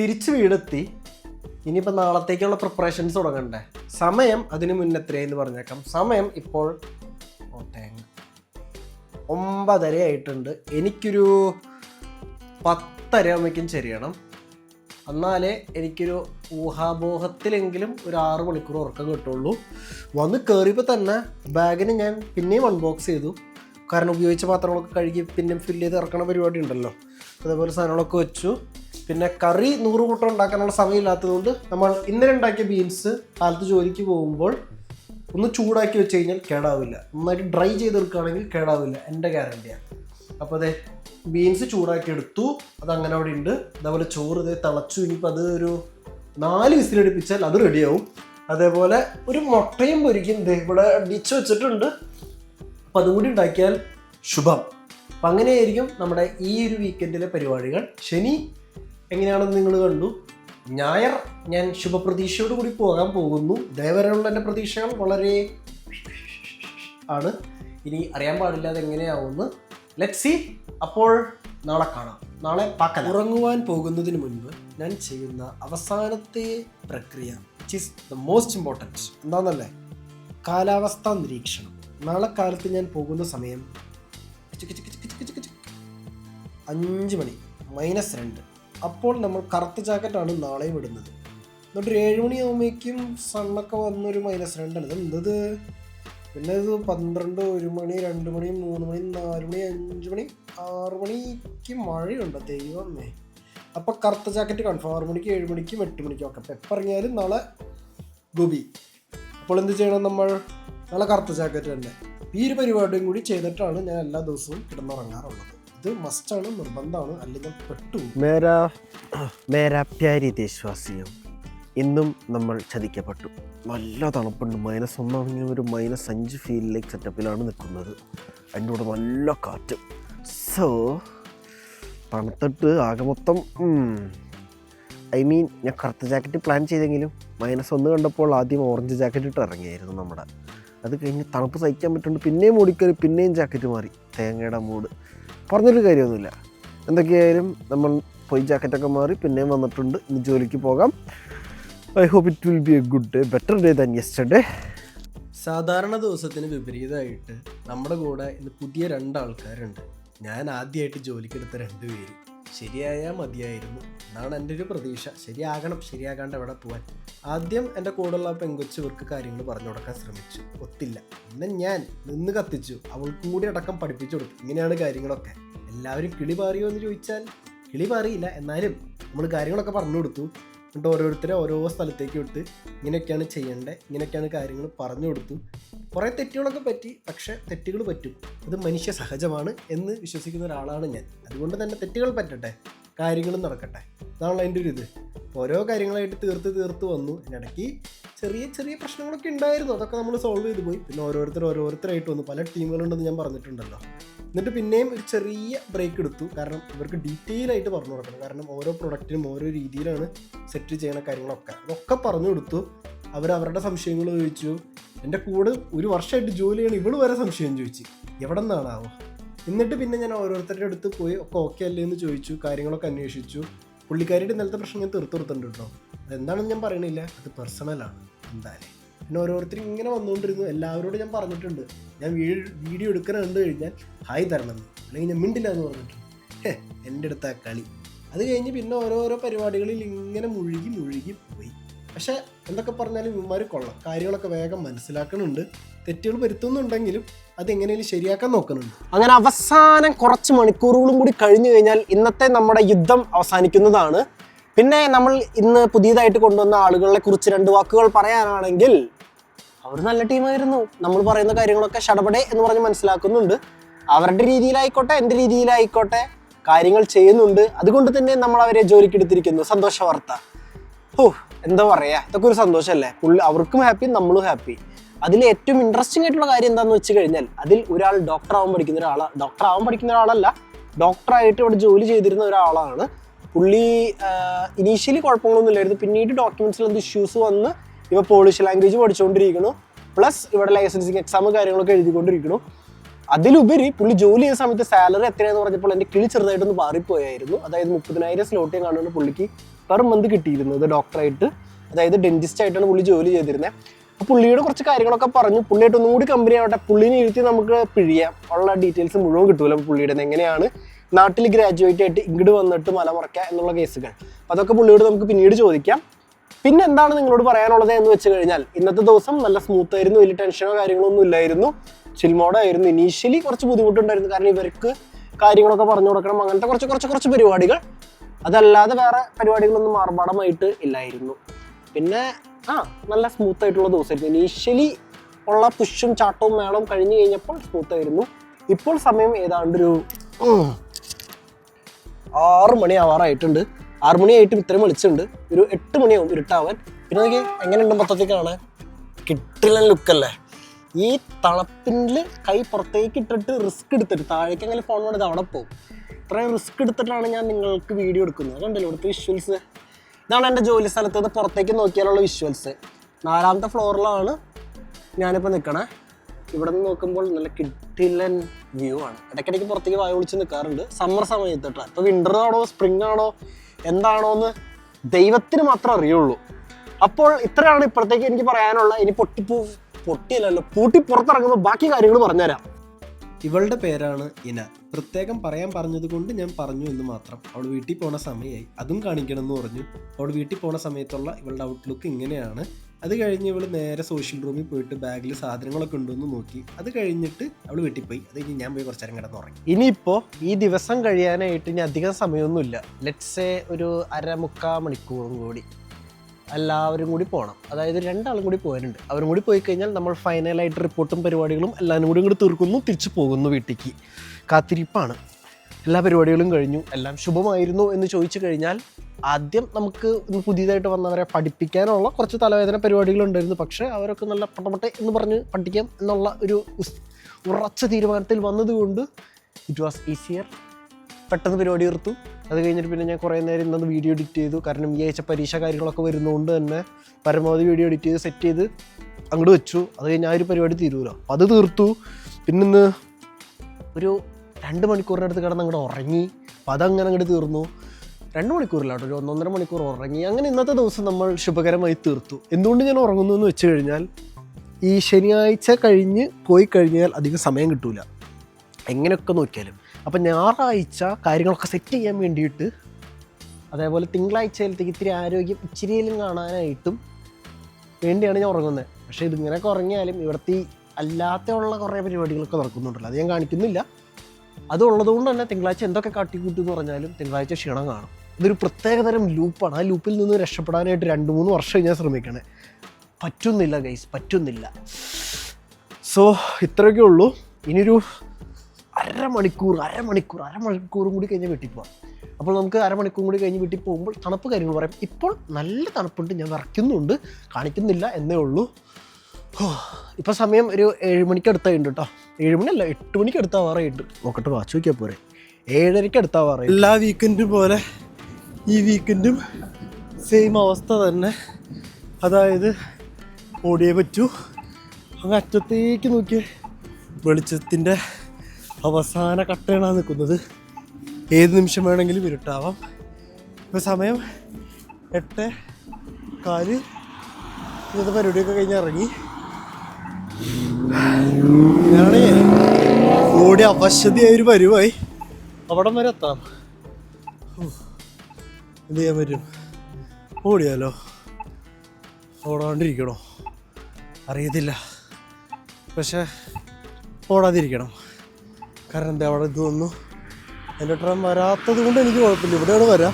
തിരിച്ച് വീടെത്തി. ഇനിയിപ്പോൾ നാളത്തേക്കുള്ള പ്രിപ്പറേഷൻസ് തുടങ്ങണ്ടേ. സമയം അതിന് മുന്നെത്രയെന്ന് പറഞ്ഞേക്കാം. സമയം ഇപ്പോൾ ഒമ്പതര ആയിട്ടുണ്ട്. എനിക്കൊരു പത്തര ആകുമ്പോഴേക്കും ചെറിയണം എന്നാലേ എനിക്കൊരു ഊഹാബോഹത്തിലെങ്കിലും ഒരു ആറ് മണിക്കൂർ ഉറക്കം കിട്ടുള്ളൂ. വന്ന് കയറിയപ്പോൾ തന്നെ ബാഗിന് ഞാൻ പിന്നെയും അൺബോക്സ് ചെയ്തു. കാരണം ഉപയോഗിച്ച പാത്രങ്ങളൊക്കെ കഴുകി പിന്നെയും ഫില്ല് ചെയ്ത് ഇറക്കണ പരിപാടി ഉണ്ടല്ലോ. അതേപോലെ സാധനങ്ങളൊക്കെ വെച്ചു. പിന്നെ കറി നൂറ് കൂട്ടം ഉണ്ടാക്കാനുള്ള സമയമില്ലാത്തതുകൊണ്ട് നമ്മൾ ഇന്നലെ ഉണ്ടാക്കിയ ബീൻസ് കാലത്ത് ജോലിക്ക് പോകുമ്പോൾ ഒന്ന് ചൂടാക്കി വെച്ച് കഴിഞ്ഞാൽ കേടാവില്ല. നന്നായിട്ട് ഡ്രൈ ചെയ്തെടുക്കുകയാണെങ്കിൽ കേടാവില്ല. എന്റെ ഗ്യാരണ്ടിയാണ് അപ്പോൾ അതെ ബീൻസ് ചൂടാക്കി എടുത്തു. അത് അങ്ങനെ അവിടെ ഉണ്ട്. അതേപോലെ ചോറ് ഇതേ തിളച്ചു. ഇനിയിപ്പോൾ അത് ഒരു നാല് വിസിലടിപ്പിച്ചാൽ അത് റെഡിയാവും അതേപോലെ ഒരു മുട്ടയും പൊരിക്കും. ദേ ഇവിടെ ഡിച്ച് വെച്ചിട്ടുണ്ട്. അപ്പോൾ അതും കൂടി ഉണ്ടാക്കിയാൽ ശുഭം. അപ്പം അങ്ങനെയായിരിക്കും നമ്മുടെ ഈ ഒരു വീക്കെൻഡിലെ പരിപാടികൾ. ശനി എങ്ങനെയാണെന്ന് നിങ്ങൾ കണ്ടു. ഞായർ ഞാൻ ശുഭപ്രതീക്ഷയോട് കൂടി പോകാൻ പോകുന്നു. ഇതേവരെയുള്ള എന്റെ പ്രതീക്ഷകൾ വളരെ ആണ്. ഇനി അറിയാൻ പാടില്ല അത് എങ്ങനെയാവുമെന്ന് ലെറ്റ് സി അപ്പോൾ നാളെ കാണാം. നാളെ പാക്ക ഉറങ്ങുവാൻ പോകുന്നതിന് മുൻപ് ഞാൻ ചെയ്യുന്ന അവസാനത്തെ പ്രക്രിയ which is the most important എന്താണെന്നല്ലേ കാലാവസ്ഥാ നിരീക്ഷണം. നാളെ കാലത്ത് ഞാൻ പോകുന്ന സമയം. അഞ്ച് മണി മൈനസ് രണ്ട്. അപ്പോൾ നമ്മൾ കറുത്ത ജാക്കറ്റാണ് നാളെയും ഇടുന്നത്. എന്നിട്ട് ഒരു ഏഴ് മണിയാകുമ്പോഴേക്കും സണ്ണൊക്കെ വന്നൊരു മൈനസ് രണ്ടാണ് ഇത് എന്തത് പിന്നെ ഇത് പന്ത്രണ്ട് ഒരു മണി രണ്ട് മണി മൂന്ന് മണി നാല് മണി അഞ്ച് മണി ആറ് മണിക്ക് മഴയുണ്ട്. ദൈവമേ. അപ്പോൾ കറുത്ത ജാക്കറ്റ് കൺഫേം ആറ് മണിക്ക് ഏഴ് മണിക്കും എട്ട് മണിക്കും ഒക്കെ. അപ്പോൾ എപ്പോൾ ഇറങ്ങിയാലും നാളെ ഗോപി. അപ്പോൾ എന്ത് ചെയ്യണം നമ്മൾ? നാളെ കറുത്ത ജാക്കറ്റ് തന്നെ. ഈ ഒരു പരിപാടിയും കൂടി ചെയ്തിട്ടാണ് ഞാൻ എല്ലാ ദിവസവും കിടന്നുറങ്ങാറുള്ളത്. ഇത് മസ്റ്റാണ് നിർബന്ധമാണ്. അല്ലെങ്കിൽ പെട്ടു. മേരാ മേരാ പ്യാരി ദേശവാസിയും ഇന്നും നമ്മൾ ചതിക്കപ്പെട്ടു. നല്ല തണുപ്പുണ്ട്. മൈനസ് ഒന്നാണെങ്കിൽ ഒരു മൈനസ് അഞ്ച് ഫീലിലേക്ക് സെറ്റപ്പിലാണ് നിൽക്കുന്നത്. അതിന്റെ കൂടെ നല്ല കാറ്റ്. സോ തണുത്തിട്ട് ആകെ മൊത്തം ഐ മീൻ ഞാൻ കറുത്ത ജാക്കറ്റ് പ്ലാൻ ചെയ്തെങ്കിലും മൈനസ് ഒന്ന് കണ്ടപ്പോൾ ആദ്യം ഓറഞ്ച് ജാക്കറ്റ് ഇട്ട് ഇറങ്ങിയായിരുന്നു നമ്മുടെ. അത് കഴിഞ്ഞ് തണുപ്പ് സഹിക്കാൻ പറ്റുന്നുണ്ട്. പിന്നെയും മൂടിക്കറി പിന്നെയും ജാക്കറ്റ് മാറി. തേങ്ങയുടെ മൂട്. പറഞ്ഞൊരു കാര്യമൊന്നുമില്ല. എന്തൊക്കെയായാലും നമ്മൾ പോയി ജാക്കറ്റൊക്കെ മാറി പിന്നെയും വന്നിട്ടുണ്ട്. ഇനി ജോലിക്ക് പോകാം. I hope it will be a good day better day than yesterday സാധാരണ ദിവസത്തിന് വിപരീതമായിട്ട് നമ്മുടെ കൂടെ ഇന്ന് പുതിയ രണ്ടാൾക്കാരുണ്ട്. ഞാൻ ആദ്യമായിട്ട് ജോലിക്കെടുത്ത രണ്ട് പേര് ശരിയായാൽ മതിയായിരുന്നു എന്നാണ് എന്റെ ഒരു പ്രതീക്ഷ. ശരിയാകണം ശരിയാകാണ്ട് എവിടെ പോവാൻ. ആദ്യം എന്റെ കൂടെയുള്ള പെങ്കൊച്ച് ഇവർക്ക് കാര്യങ്ങൾ പറഞ്ഞു കൊടുക്കാൻ ശ്രമിച്ചു. ഒത്തില്ല. പിന്നെ ഞാൻ നിന്ന് കത്തിച്ചു. അവൾക്കും കൂടി അടക്കം പഠിപ്പിച്ചു കൊടുത്തു. ഇങ്ങനെയാണ് കാര്യങ്ങളൊക്കെ. എല്ലാവരും കിളി പാറിയോ എന്ന് ചോദിച്ചാൽ കിളി പാറിയില്ല എന്നാലും നമ്മൾ കാര്യങ്ങളൊക്കെ പറഞ്ഞു കൊടുത്തു. എന്നിട്ട് ഓരോരുത്തരെ ഓരോ സ്ഥലത്തേക്ക് വിട്ട് ഇങ്ങനെയൊക്കെയാണ് ചെയ്യേണ്ടത്. ഇങ്ങനെയൊക്കെയാണ് കാര്യങ്ങൾ പറഞ്ഞു കൊടുത്തു. കുറേ തെറ്റുകളൊക്കെ പറ്റി പക്ഷേ തെറ്റുകൾ പറ്റും. അത് മനുഷ്യ സഹജമാണ് എന്ന് വിശ്വസിക്കുന്ന ഒരാളാണ് ഞാൻ. അതുകൊണ്ട് തന്നെ തെറ്റുകൾ പറ്റട്ടെ കാര്യങ്ങളും നടക്കട്ടെ. അതാണല്ലോ അതിന്റെ ഒരു ഇത്. ഓരോ കാര്യങ്ങളായിട്ട് തീർത്ത് തീർത്ത് വന്നു. ഇടയ്ക്ക് ചെറിയ ചെറിയ പ്രശ്നങ്ങളൊക്കെ ഉണ്ടായിരുന്നു. അതൊക്കെ നമ്മൾ സോൾവ് ചെയ്തു പോയി. പിന്നെ ഓരോരുത്തർ ഓരോരുത്തരായിട്ട് വന്നു. പല ടീമുകളുണ്ടെന്ന് ഞാൻ പറഞ്ഞിട്ടുണ്ടല്ലോ. എന്നിട്ട് പിന്നെയും ഒരു ചെറിയ ബ്രേക്ക് എടുത്തു. കാരണം ഇവർക്ക് ഡീറ്റെയിൽ ആയിട്ട് പറഞ്ഞു കൊടുക്കണം. കാരണം ഓരോ പ്രൊഡക്റ്റിനും ഓരോ രീതിയിലാണ് സെറ്റ് ചെയ്യണ കാര്യങ്ങളൊക്കെ. അതൊക്കെ പറഞ്ഞു കൊടുത്തു. അവർ അവരുടെ സംശയങ്ങൾ ചോദിച്ചു. എന്റെ കൂടെ ഒരു വർഷമായിട്ട് ജോലി ചെയ്യണം ഇവൾ വരെ സംശയം ചോദിച്ചു. എവിടെ നിന്നാണാവോ എന്നിട്ട് പിന്നെ ഞാൻ ഓരോരുത്തരുടെ അടുത്ത് പോയി ഒക്കെ ഓക്കെ അല്ലേ എന്ന് ചോദിച്ചു കാര്യങ്ങളൊക്കെ അന്വേഷിച്ചു. പുള്ളിക്കാരിയുടെ ഇന്നലത്തെ പ്രശ്നം ഞാൻ തീർത്തു കൊടുത്തിട്ടുണ്ട്? കേട്ടോ അതെന്താണെന്ന് ഞാൻ പറയണില്ല. അത് പേഴ്സണലാണ് എന്തായാലും. പിന്നെ ഓരോരുത്തരും ഇങ്ങനെ വന്നുകൊണ്ടിരുന്നു. എല്ലാവരോടും ഞാൻ പറഞ്ഞിട്ടുണ്ട്. ഞാൻ വീഡിയോ എടുക്കാൻ കണ്ടു കഴിഞ്ഞാൽ ഹായ് തരണം അല്ലെങ്കിൽ ഞാൻ മിണ്ടില്ല എന്ന് പറഞ്ഞിട്ടുണ്ട് എന്റെ അടുത്ത ആ കളി. അത് കഴിഞ്ഞ് പിന്നെ ഓരോരോ പരിപാടികളിൽ ഇങ്ങനെ മുഴുകി മുഴുകി പോയി. പക്ഷെ എന്തൊക്കെ പറഞ്ഞാലും ഇവന്മാർ കൊള്ളാം. കാര്യങ്ങളൊക്കെ വേഗം മനസ്സിലാക്കുന്നുണ്ട് തെറ്റുകൾ വരുത്തുന്നുണ്ടെങ്കിലും അതെങ്ങനെയും ശരിയാക്കാൻ നോക്കുന്നുണ്ട് അങ്ങനെ അവസാനം കുറച്ച് മണിക്കൂറുകളും കൂടി കഴിഞ്ഞു കഴിഞ്ഞാൽ ഇന്നത്തെ നമ്മുടെ യുദ്ധം അവസാനിക്കുന്നതാണ്. പിന്നെ നമ്മൾ ഇന്ന് പുതിയതായിട്ട് കൊണ്ടുവന്ന ആളുകളെ കുറിച്ച് രണ്ട് വാക്കുകൾ പറയാനാണെങ്കിൽ അവർ നല്ല ടീമായിരുന്നു. നമ്മൾ പറയുന്ന കാര്യങ്ങളൊക്കെ ഷടപടെ എന്ന് പറഞ്ഞ് മനസ്സിലാക്കുന്നുണ്ട്. അവരുടെ രീതിയിലായിക്കോട്ടെ എന്റെ രീതിയിലായിക്കോട്ടെ കാര്യങ്ങൾ ചെയ്യുന്നുണ്ട്. അതുകൊണ്ട് തന്നെ നമ്മൾ അവരെ ജോലിക്കെടുത്തിരിക്കുന്നു. സന്തോഷ വാർത്ത. ഓ എന്താ പറയാ ഇതൊക്കെ ഒരു സന്തോഷമല്ലേ പുള്ളി അവർക്കും ഹാപ്പി നമ്മളും ഹാപ്പി അതിൽ ഏറ്റവും ഇൻട്രസ്റ്റിംഗ് ആയിട്ടുള്ള കാര്യം എന്താണെന്ന് വെച്ച് കഴിഞ്ഞാൽ അതിൽ ഒരാൾ ഡോക്ടർ ആവാൻ പഠിക്കുന്ന ഒരാളാ ഡോക്ടർ ആവാൻ പഠിക്കുന്ന ഒരാളല്ല ഡോക്ടറായിട്ട് ഇവിടെ ജോലി ചെയ്തിരുന്ന ഒരാളാണ്. പുള്ളി ഇനീഷ്യലി കുഴപ്പങ്ങളൊന്നും ഇല്ലായിരുന്നു. പിന്നീട് ഡോക്യുമെന്റ്സിൽ എന്ത് ഇഷ്യൂസ് വന്ന് ഇവ പോളിഷ് ലാംഗ്വേജ് പഠിച്ചുകൊണ്ടിരിക്കുന്നു പ്ലസ് ഇവിടെ ലൈസൻസിങ് എക്സാം കാര്യങ്ങളൊക്കെ എഴുതിക്കൊണ്ടിരിക്കുന്നു. അതിലുപരി പുള്ളി ജോലി ചെയ്യുന്ന സമയത്ത് സാലറി എത്രയാണെന്ന് പറഞ്ഞപ്പോൾ എന്റെ കിളി ചെറുതായിട്ടൊന്ന് മാറിപ്പോയായിരുന്നു. അതായത് മുപ്പതിനായിരം സ്ലോട്ടിയും കാണുന്ന പുള്ളിക്ക് പെർ മന്ത് കിട്ടിയിരുന്നത് ഡോക്ടറായിട്ട് അതായത് ഡെന്റിസ്റ്റ് ആയിട്ടാണ് പുള്ളി ജോലി ചെയ്തിരുന്നത് അപ്പോൾ പുള്ളിയുടെ കുറച്ച് കാര്യങ്ങളൊക്കെ പറഞ്ഞു. പുള്ളിയായിട്ട് ഒന്നും കൂടി കമ്പനി ആവട്ടെ. പുള്ളിനെ ഇരുത്തി നമുക്ക് പിഴിയാം. ഉള്ള ഡീറ്റെയിൽസ് മുഴുവൻ കിട്ടൂല പുള്ളിയുടെ എങ്ങനെയാണ് നാട്ടിൽ ഗ്രാജുവേറ്റ് ആയിട്ട് ഇങ്ങോട്ട് വന്നിട്ട് മലമുറയ്ക്കുക എന്നുള്ള കേസുകൾ. അപ്പോൾ അതൊക്കെ പുള്ളിയോട് നമുക്ക് പിന്നീട് ചോദിക്കാം. പിന്നെ എന്താണ് നിങ്ങളോട് പറയാനുള്ളത് എന്ന് വെച്ച് കഴിഞ്ഞാൽ ഇന്നത്തെ ദിവസം നല്ല സ്മൂത്ത് ആയിരുന്നു. വലിയ ടെൻഷനോ കാര്യങ്ങളോ ഒന്നും ഇല്ലായിരുന്നു. ചിൽമോഡായിരുന്നു ഇനീഷ്യലി കുറച്ച് ബുദ്ധിമുട്ടുണ്ടായിരുന്നു. കാരണം ഇവർക്ക് കാര്യങ്ങളൊക്കെ പറഞ്ഞു കൊടുക്കണം. അങ്ങനത്തെ കുറച്ച് കുറച്ച് കുറച്ച് പരിപാടികൾ അതല്ലാതെ വേറെ പരിപാടികളൊന്നും ആർഭാടമായിട്ട് ഇല്ലായിരുന്നു. പിന്നെ ആ നല്ല സ്മൂത്ത് ആയിട്ടുള്ള ദിവസമായിരുന്നു. ഇനീഷ്യലി ഉള്ള പുഷും ചാട്ടവും മേളവും കഴിഞ്ഞു കഴിഞ്ഞപ്പോൾ സ്മൂത്ത് ആയിരുന്നു. ഇപ്പോൾ സമയം ഏതാണ്ട് ഒരു ആറു മണി ആവാറായിട്ടുണ്ട്. ആറ് മണിയായിട്ടും ഇത്രയും വെളിച്ചുണ്ട് ഒരു എട്ട് മണിയാവും ഇരുട്ടാവാൻ. പിന്നെ എനിക്ക് എങ്ങനെയുണ്ട് മൊത്തത്തിൽ കാണാൻ കിട്ടില്ല ലുക്കല്ലേ ഈ തണുപ്പിൽ കൈ പുറത്തേക്ക് ഇട്ടിട്ട് റിസ്ക് എടുത്തിട്ട് താഴേക്ക് അങ്ങനെ ഫോൺ വേണ്ടത് അവിടെ പോകും ഇത്രയും റിസ്ക് എടുത്തിട്ടാണ് ഞാൻ നിങ്ങൾക്ക് വീഡിയോ എടുക്കുന്നത്. കണ്ടല്ലോ ഇവിടുത്തെ വിഷ്വൽസ് ഇതാണ് എന്റെ ജോലി സ്ഥലത്ത് നിന്ന് പുറത്തേക്ക് നോക്കിയാലുള്ള വിഷ്വൽസ് നാലാമത്തെ ഫ്ലോറിലാണ് ഞാനിപ്പോൾ നിൽക്കണേ ഇവിടെ നിന്ന് നോക്കുമ്പോൾ നല്ല കിട്ടില്ലൻ വ്യൂ ആണ്. ഇടയ്ക്കിടയ്ക്ക് പുറത്തേക്ക് വായ ഒളിച്ച് നിൽക്കാറുണ്ട് സമ്മർ സമയത്ത് കേട്ടോ. ഇപ്പോൾ വിന്റർ ആണോ സ്പ്രിംഗ് ആണോ എന്താണോ എന്ന് ദൈവത്തിന് മാത്രം അറിയുള്ളൂ. അപ്പോൾ ഇത്രയാണ് ഇപ്പോഴത്തേക്ക് എനിക്ക് പറയാനുള്ള. ഇനി പൊട്ടിപ്പൂ പൊട്ടിയല്ലല്ലോ. പൂട്ടി പുറത്തിറങ്ങുമ്പോൾ ബാക്കി കാര്യങ്ങൾ പറഞ്ഞുതരാം. ഇവളുടെ പേരാണ് ഇന. പ്രത്യേകം പറയാൻ പറഞ്ഞത് കൊണ്ട് ഞാൻ പറഞ്ഞു എന്ന് മാത്രം. അവൾ വീട്ടിൽ പോണ സമയമായി അതും കാണിക്കണം എന്ന് പറഞ്ഞു. അവൾ വീട്ടിൽ പോണ സമയത്തുള്ള ഇവളുടെ ഔട്ട്ലുക്ക് ഇങ്ങനെയാണ്. അത് കഴിഞ്ഞ് ഇവൾ നേരെ സോഷ്യൽ റൂമിൽ പോയിട്ട് ബാഗിൽ സാധനങ്ങളൊക്കെ ഉണ്ടെന്ന് നോക്കി. അത് കഴിഞ്ഞിട്ട് അവൾ വീട്ടിൽ പോയി. അത് കഴിഞ്ഞ് ഞാൻ പോയി കുറച്ച് നേരം തുടങ്ങി ഇനിയിപ്പോൾ ഈ ദിവസം കഴിയാനായിട്ട് ഇനി അധികം സമയമൊന്നുമില്ല. ലെറ്റ്സേ ഒരു അരമുക്കാ മണിക്കൂറും കൂടി. എല്ലാവരും കൂടി പോകണം അതായത് രണ്ടാളും കൂടി പോകാനുണ്ട്. അവരും കൂടി പോയി കഴിഞ്ഞാൽ നമ്മൾ ഫൈനലായിട്ട് റിപ്പോർട്ടും പരിപാടികളും എല്ലാവരും കൂടി ഇങ്ങോട്ട് തീർക്കുന്നു തിരിച്ചു പോകുന്നു വീട്ടിലേക്ക്. കാത്തിരിപ്പാണ്. എല്ലാ പരിപാടികളും കഴിഞ്ഞു. എല്ലാം ശുഭമായിരുന്നു എന്ന് ചോദിച്ചു കഴിഞ്ഞാൽ ആദ്യം നമുക്ക് പുതിയതായിട്ട് വന്നവരെ പഠിപ്പിക്കാനുള്ള കുറച്ച് തലവേദന പരിപാടികളുണ്ടായിരുന്നു പക്ഷേ അവരൊക്കെ നല്ല പട്ടപട്ടെ എന്ന് പറഞ്ഞ് പഠിക്കാം എന്നുള്ള ഒരു ഉറച്ച തീരുമാനത്തിൽ വന്നതുകൊണ്ട് ഇറ്റ് വാസ് ഈസിയർ പെട്ടെന്ന് പരിപാടി തീർത്തു. അത് കഴിഞ്ഞിട്ട് പിന്നെ ഞാൻ കുറേ നേരം ഇന്നത് വീഡിയോ എഡിറ്റ് ചെയ്തു. കാരണം ഈ ആഴ്ച പരീക്ഷ കാര്യങ്ങളൊക്കെ വരുന്നതുകൊണ്ട് തന്നെ പരമാവധി വീഡിയോ എഡിറ്റ് ചെയ്ത് സെറ്റ് ചെയ്ത് അങ്ങോട്ട് വെച്ചു. അത് കഴിഞ്ഞ് ആ ഒരു പരിപാടി തീരുമല്ലോ അപ്പോൾ അത് തീർത്തു. പിന്നെ ഇന്ന് ഒരു രണ്ട് അടുത്ത് കിടന്ന് അങ്ങോട്ട് ഉറങ്ങി. അപ്പോൾ അതങ്ങനെ അങ്ങോട്ട് തീർന്നു. രണ്ട് മണിക്കൂറില്ല കേട്ടോ ഒരു ഒന്നൊന്നര മണിക്കൂർ ഉറങ്ങി. അങ്ങനെ ഇന്നത്തെ ദിവസം നമ്മൾ ശുഭകരമായി തീർത്തു. എന്തുകൊണ്ട് ഞാൻ ഉറങ്ങുന്നു എന്ന് വെച്ച് കഴിഞ്ഞാൽ ഈ ശനിയാഴ്ച കഴിഞ്ഞ് പോയി കഴിഞ്ഞാൽ അധികം സമയം കിട്ടൂല. എങ്ങനെയൊക്കെ നോക്കിയാലും. അപ്പം ഞായറാഴ്ച കാര്യങ്ങളൊക്കെ സെറ്റ് ചെയ്യാൻ വേണ്ടിയിട്ട് അതേപോലെ തിങ്കളാഴ്ചയിലത്തേക്ക് ഇത്തിരി ആരോഗ്യം ഇച്ചിരിയിലും കാണാനായിട്ടും വേണ്ടിയാണ് ഞാൻ ഉറങ്ങുന്നത്. പക്ഷേ ഇതിങ്ങനെയൊക്കെ ഉറങ്ങിയാലും ഇവിടുത്തെ അല്ലാത്തുള്ള കുറേ പരിപാടികളൊക്കെ നടക്കുന്നുണ്ടല്ലോ. അത് ഞാൻ കാണിക്കുന്നില്ല. അത് ഉള്ളതുകൊണ്ട് തന്നെ തിങ്കളാഴ്ച എന്തൊക്കെ കാട്ടിക്കൂട്ടി എന്ന് പറഞ്ഞാലും തിങ്കളാഴ്ച ക്ഷീണം കാണും. ഇതൊരു പ്രത്യേകതരം ലൂപ്പാണ് ആ ലൂപ്പിൽ നിന്ന് രക്ഷപ്പെടാനായിട്ട് രണ്ട് മൂന്ന് വർഷം ഞാൻ ശ്രമിക്കണേ. പറ്റുന്നില്ല ഗൈസ് പറ്റുന്നില്ല. സോ ഇത്രയൊക്കെ ഉള്ളൂ. ഇനിയൊരു അരമണിക്കൂർ അരമണിക്കൂർ അരമണിക്കൂറും കൂടി കഴിഞ്ഞ് വീട്ടിൽ പോകാം അപ്പോൾ നമുക്ക് അരമണിക്കൂർ കൂടി കഴിഞ്ഞ് വീട്ടിൽ പോകുമ്പോൾ തണുപ്പ് കാര്യങ്ങൾ പറയാം. ഇപ്പോൾ നല്ല തണുപ്പുണ്ട് ഞാൻ വിറയ്ക്കുന്നുണ്ട് കാണിക്കുന്നില്ല എന്നേ ഉള്ളൂ. ഇപ്പോൾ ഇപ്പൊ സമയം ഒരു ഏഴ് മണിക്ക് അടുത്തായിട്ടുണ്ട് കേട്ടോ. ഏഴ് മണിയല്ല എട്ട് മണിക്ക് അടുത്താ അടുത്താവാറായിട്ട് നോക്കട്ടെ വാച്ച് നോക്കിയാൽ പോരെ. ഏഴരയ്ക്ക് അടുത്താവാറായി എല്ലാ വീക്കെൻഡും പോലെ ഈ വീക്കെൻഡും സെയിം അവസ്ഥ തന്നെ. അതായത് ഓടിയേ പറ്റൂ. അങ്ങ് അറ്റത്തേക്ക് നോക്കിയേ. വെളിച്ചത്തിന്റെ അവസാന കട്ടയാണ് നിൽക്കുന്നത്. ഏത് നിമിഷം വേണമെങ്കിലും ഇരുട്ടാവാം. ഇപ്പോൾ സമയം എട്ട് കാൽ ഇന്നത്തെ പരിപാടിയൊക്കെ കഴിഞ്ഞ് ഇറങ്ങി. ഞാനേ ഓടി അവശതിയായ ഒരു പരുവായി. അവിടം വരെ എത്താം. എന്ത് ചെയ്യാൻ പറ്റും? ഓടിയാലോ? ഓടാണ്ടിരിക്കണോ? അറിയത്തില്ല. പക്ഷെ ഓടാതിരിക്കണം. കാരണം എന്താ അവിടെ ഇത് വന്നു. എന്റെ ട്രെയിൻ വരാത്തത് കൊണ്ട് എനിക്ക് കുഴപ്പമില്ല. ഇവിടെയാണ് വരാം.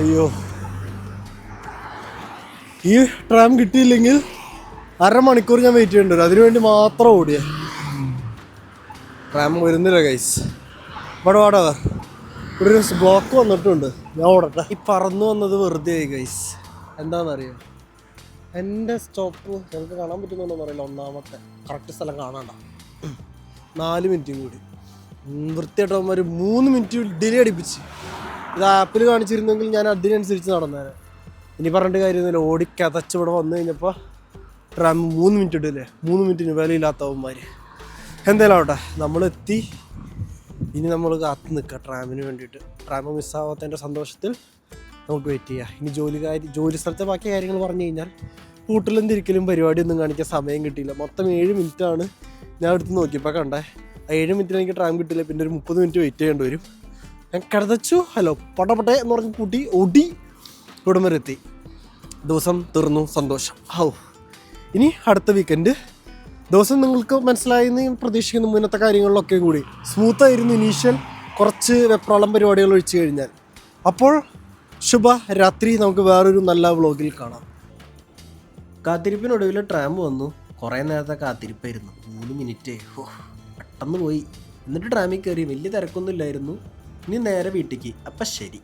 അയ്യോ. ഈ ട്രാം കിട്ടിയില്ലെങ്കിൽ അരമണിക്കൂർ ഞാൻ വെയിറ്റ് ചെയ്യേണ്ടി വരും. അതിനുവേണ്ടി മാത്രം ഓടിയ. ട്രാം വരുന്നില്ല ഗൈസ് ഇവിടെ വാടാ ഇവിടെ ഒരു ബ്ലോക്ക് വന്നിട്ടുണ്ട്. ഞാൻ ഓടട്ടെ. ഈ പറന്നു വന്നത് വെറുതെ ആയി ഗൈസ് എന്താണെന്നറിയോ? എന്റെ സ്റ്റോപ്പ്. നിങ്ങൾക്ക് കാണാൻ പറ്റുന്നുണ്ടോ അറിയില്ല. ഒന്നാമത്തെ. കറക്റ്റ് സ്ഥലം കാണാണ്ട. നാല് മിനിറ്റും കൂടി. വൃത്തിയായിട്ട് വൃത്തിയായിട്ടവന്മാർ മൂന്ന് മിനിറ്റ് ഡിലേ അടിപ്പിച്ച്. ഇത് ആപ്പിൽ കാണിച്ചിരുന്നെങ്കിൽ ഞാൻ അതിനനുസരിച്ച് നടന്നേനെ. ഇനി പറഞ്ഞിട്ട് കാര്യമൊന്നുമില്ല. ഓടിക്കതച്ച് ഇവിടെ വന്നു കഴിഞ്ഞപ്പോൾ ട്രാം മൂന്ന് മിനിറ്റ് ഇടില്ലേ മൂന്ന് മിനിറ്റിന് വിലയില്ലാത്തവന്മാർ എന്തായാലും ആവട്ടെ നമ്മളെത്തി. ഇനി നമ്മൾ കാത്തു നിൽക്കുക ട്രാമിന് വേണ്ടിയിട്ട്. ട്രാം മിസ്സാവാത്തതിന്റെ സന്തോഷത്തിൽ നമുക്ക് വെയിറ്റ് ചെയ്യാം. ഇനി ജോലി കാര്യം ജോലി സ്ഥലത്തെ ബാക്കി കാര്യങ്ങൾ പറഞ്ഞു കഴിഞ്ഞാൽ കൂട്ടിലും തിരിക്കലും പരിപാടിയൊന്നും കാണിക്കാൻ സമയം കിട്ടിയില്ല. മൊത്തം ഏഴ് മിനിറ്റാണ്. ഞാൻ എടുത്ത് നോക്കിയപ്പോൾ കണ്ടേ ഏഴ് മിനിറ്റിൽ എനിക്ക് ട്രാം കിട്ടില്ല പിന്നെ ഒരു മുപ്പത് മിനിറ്റ് വെയിറ്റ് ചെയ്യേണ്ടി വരും. ഞാൻ കിടതച്ചു ഹലോ പടപട്ടെ എന്ന് പറഞ്ഞ് കൂട്ടി ഒടി ഇവിടം വരെ എത്തി. ദിവസം തീർന്നു സന്തോഷം. ഹൗ. ഇനി അടുത്ത വീക്കെൻഡ് ദിവസം നിങ്ങൾക്ക് മനസ്സിലായെന്ന് പ്രതീക്ഷിക്കുന്ന മുന്നത്തെ കാര്യങ്ങളിലൊക്കെ കൂടി. സ്മൂത്ത് ആയിരുന്നു ഇനീഷ്യൽ കുറച്ച് വെപ്രോളം പരിപാടികൾ ഒഴിച്ചു കഴിഞ്ഞാൽ. അപ്പോൾ ശുഭ രാത്രി നമുക്ക് വേറൊരു നല്ല വ്ളോഗിൽ കാണാം. കാത്തിരിപ്പിനൊടുവിൽ ട്രാം വന്നു. കുറേ നേരത്തെ കാത്തിരിപ്പായിരുന്നു. മൂന്ന് മിനിറ്റ്. ഓ പെട്ടെന്ന് പോയി. എന്നിട്ട് ഡ്രാമിൽ കയറി. വലിയ തിരക്കൊന്നും ഇല്ലായിരുന്നു. ഇനി നേരെ വീട്ടിലേക്ക്. അപ്പം ശരി.